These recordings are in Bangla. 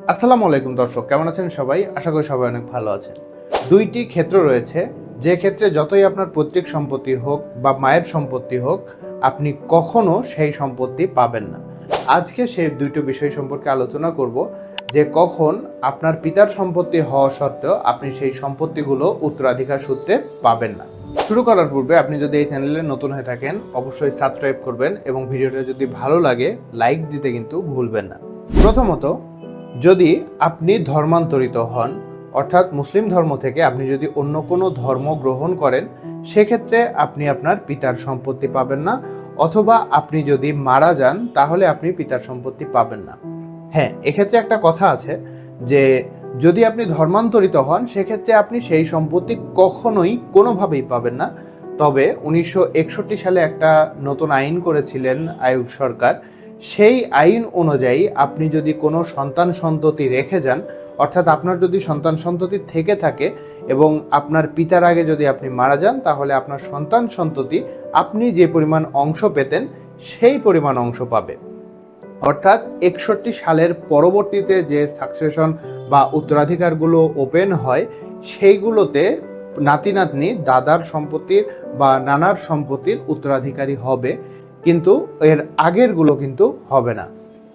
আসসালামু আলাইকুম দর্শক, কেমন আছেন সবাই? আশা করি সবাই অনেক ভালো আছেন। দুইটি ক্ষেত্র রয়েছে। যে ক্ষেত্রে যতই আপনার পৈতৃক সম্পত্তি হোক বা মায়ের সম্পত্তি হোক, আপনি কখনো সেই সম্পত্তি পাবেন না। আজকে সেই দুইটো বিষয় সম্পর্কে আলোচনা করব, যে কখন আপনার পিতার সম্পত্তি হওয়া সত্ত্বেও আপনি সেই সম্পত্তিগুলো উত্তরাধিকার সূত্রে পাবেন না। শুরু করার পূর্বে আপনি যদি এই চ্যানেলে নতুন হয়ে থাকেন, অবশ্যই সাবস্ক্রাইব করবেন এবং ভিডিওটা যদি ভালো লাগে, লাইক দিতে কিন্তু ভুলবেন না। প্রথমত যদি আপনি ধর্মান্তরিত হন, অর্থাৎ মুসলিম ধর্ম থেকে আপনি যদি অন্য কোনো ধর্ম গ্রহণ করেন, সেক্ষেত্রে আপনি আপনার পিতার সম্পত্তি পাবেন না, অথবা আপনি যদি মারা যান, তাহলে আপনি পিতার সম্পত্তি পাবেন না। হ্যাঁ এক্ষেত্রে একটা কথা আছে যে, যদি আপনি ধর্মান্তরিত হন, সেক্ষেত্রে আপনি সেই সম্পত্তি কখনোই কোনোভাবেই পাবেন না। তবে উনিশশো একষট্টি সালে একটা নতুন আইন করেছিলেন আয়ুব সরকার সেই আইন অনুযায়ী আপনি যদি কোনো সন্তান সন্ততি রেখে যান, অর্থাৎ আপনার যদি সন্তান সন্ততি থেকে থাকে এবং আপনার পিতার আগে যদি আপনি মারা যান, তাহলে আপনার সন্তান সন্ততি আপনি যে পরিমাণ অংশ পেতেন, সেই পরিমাণ অংশ পাবে। অর্থাৎ একষট্টি সালের পরবর্তীতে যে সাকসেশন বা উত্তরাধিকারগুলো ওপেন হয়, সেইগুলোতে নাতি নাতনি দাদার সম্পত্তির বা নানার সম্পত্তির উত্তরাধিকারী হবে। কিন্তু এর আগেরগুলো কিন্তু হবে না।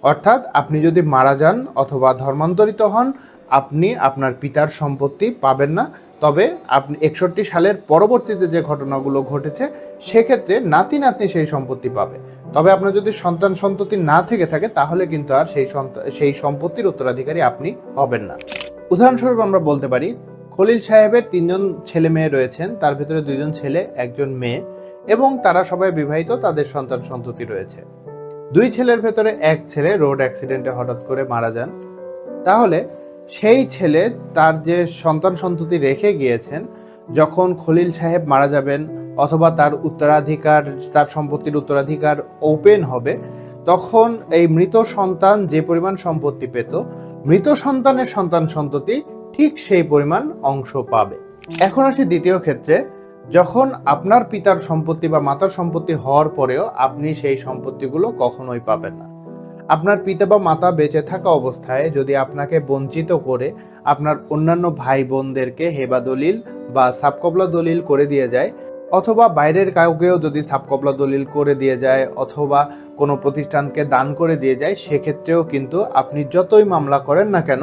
অর্থাৎ আপনি যদি মারা যান অথবা ধর্মান্তরিত হন, আপনি আপনার পিতার সম্পত্তি পাবেন না। তবে আপনি একষট্টি সালের পরবর্তীতে যে ঘটনাগুলো ঘটেছে, সেক্ষেত্রে নাতি নাতনি সেই সম্পত্তি পাবে। তবে আপনার যদি সন্তান সন্ততি না থেকে থাকে, তাহলে কিন্তু আর সেই সেই সম্পত্তির উত্তরাধিকারী আপনি হবেন না। উদাহরণস্বরূপ আমরা বলতে পারি, খলিল সাহেবের তিনজন ছেলে মেয়ে রয়েছেন, তার ভিতরে দুইজন ছেলে, একজন মেয়ে। এবং তারা সবাই বিবাহিত, তাদের সন্তান সন্ততি রয়েছে। দুই ছেলের ভেতরে এক ছেলে রোড অ্যাক্সিডেন্টে হঠাৎ করে মারা যান। তাহলে সেই ছেলে তার যে সন্তান সন্ততি রেখে গিয়েছেন, যখন খলিল সাহেব মারা যাবেন অথবা তার উত্তরাধিকার, তার সম্পত্তির উত্তরাধিকার ওপেন হবে, তখন এই মৃত সন্তান যে পরিমাণ সম্পত্তি পেত, মৃত সন্তানের সন্তান সন্ততি ঠিক সেই পরিমাণ অংশ পাবে। এখন আসি দ্বিতীয় ক্ষেত্রে যখন আপনার পিতার সম্পত্তি বা মাতার সম্পত্তি হওয়ার পরেও আপনি সেই সম্পত্তিগুলো কখনোই পাবেন না। আপনার পিতা বা মাতা বেঁচে থাকা অবস্থায় যদি আপনাকে বঞ্চিত করে আপনার অন্যান্য ভাই বোনদেরকে হেবা দলিল বা সাবকবলা দলিল করে দিয়ে যায়, অথবা বাইরের কাউকেও যদি সাবকবলা দলিল করে দিয়ে যায় অথবা কোনো প্রতিষ্ঠানকে দান করে দিয়ে যায়, সেক্ষেত্রেও কিন্তু আপনি যতই মামলা করেন না কেন,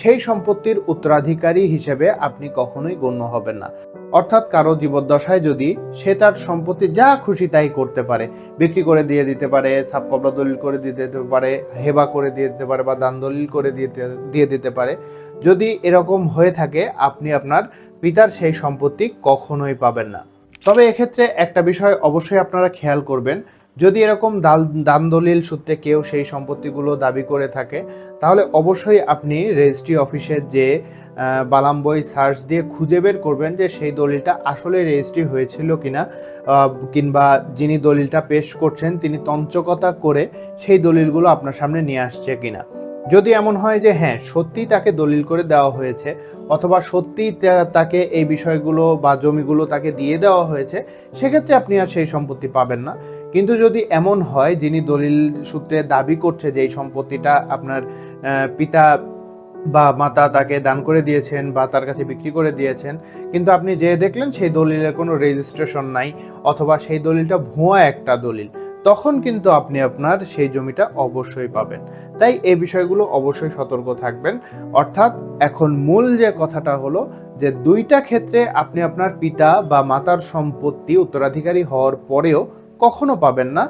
সেই সম্পত্তির উত্তরাধিকারী হিসেবে আপনি কখনোই গণ্য হবেন না। অর্থাৎ কারও জীবদ্দশায় যদি সে তার সম্পত্তি যা খুশি তাই করতে পারে, বিক্রি করে দিয়ে দিতে পারে, সাপ সাবকবলা দলিল করে দিয়ে দিতে পারে, হেবা করে দিয়ে দিতে পারে বা দান দলিল করে দিয়ে দিয়ে দিতে পারে, যদি এরকম হয়ে থাকে, আপনি আপনার পিতার সেই সম্পত্তি কখনোই পাবেন না। তবে এক্ষেত্রে একটা বিষয় অবশ্যই আপনারা খেয়াল করবেন যদি এরকম দাল দান দলিল সূত্রে কেউ সেই সম্পত্তিগুলো দাবি করে থাকে, তাহলে অবশ্যই আপনি রেজিস্ট্রি অফিসে যে বালাম বই সার্চ দিয়ে খুঁজে বের করবেন যে সেই দলিলটা আসলে রেজিস্ট্রি হয়েছিল কিনা কিংবা যিনি দলিলটা পেশ করছেন তিনি তঞ্চকতা করে সেই দলিলগুলো আপনার সামনে নিয়ে আসছে কিনা। যদি এমন হয় যে হ্যাঁ সত্যি তাকে দলিল করে দেওয়া হয়েছে, অথবা সত্যি তাকে এই বিষয়গুলো বা জমিগুলো তাকে দিয়ে দেওয়া হয়েছে, সেক্ষেত্রে আপনি আর সেই সম্পত্তি পাবেন না। কিন্তু যদি এমন হয়, যিনি দলিল সূত্রে দাবি করছে যে এই সম্পত্তিটা আপনার পিতা বা মাতা তাকে দান করে দিয়েছেন বা তার কাছে বিক্রি করে দিয়েছেন, কিন্তু আপনি যে দেখলেন সেই দলিলের কোনো রেজিস্ট্রেশন নাই অথবা সেই দলিলটা ভুয়া একটা দলিল, তখন কিন্তু আপনি আপনার সেই জমিটা অবশ্যই পাবেন। তাই এই বিষয়গুলো অবশ্যই সতর্ক থাকবেন। অর্থাৎ এখন মূল যে কথাটা হলো যে দুইটা ক্ষেত্রে আপনি আপনার পিতা বা মাতার সম্পত্তি উত্তরাধিকারী হওয়ার পরেও কখনো পাবেন না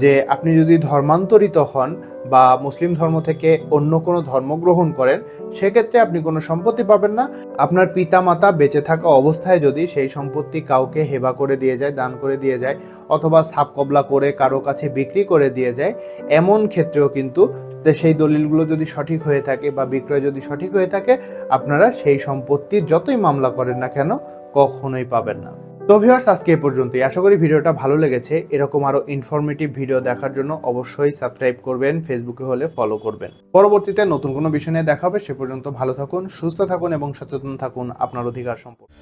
যে আপনি যদি ধর্মান্তরিত হন বা মুসলিম ধর্ম থেকে অন্য কোনো ধর্ম গ্রহণ করেন, সেক্ষেত্রে আপনি কোনো সম্পত্তি পাবেন না। আপনার পিতা মাতা বেঁচে থাকা অবস্থায় যদি সেই সম্পত্তি কাউকে হেবা করে দিয়ে যায়, দান করে দিয়ে যায়, অথবা সাপ কবলা করে কারও কাছে বিক্রি করে দিয়ে যায়, এমন ক্ষেত্রেও কিন্তু সেই দলিলগুলো যদি সঠিক হয়ে থাকে বা বিক্রয় যদি সঠিক হয়ে থাকে, আপনারা সেই সম্পত্তির যতই মামলা করেন না কেন, কখনোই পাবেন না। তো ভিউয়ার্স আজকে এ পর্যন্তই। আশা করি ভিডিওটা ভালো লেগেছে। এরকম আরও ইনফরমেটিভ ভিডিও দেখার জন্য অবশ্যই সাবস্ক্রাইব করবেন ফেসবুকে হলে ফলো করবেন। পরবর্তীতে নতুন কোনো বিষয় নিয়ে দেখা হবে, সে পর্যন্ত ভালো থাকুন, সুস্থ থাকুন এবং সচেতন থাকুন আপনার অধিকার সম্পর্কে।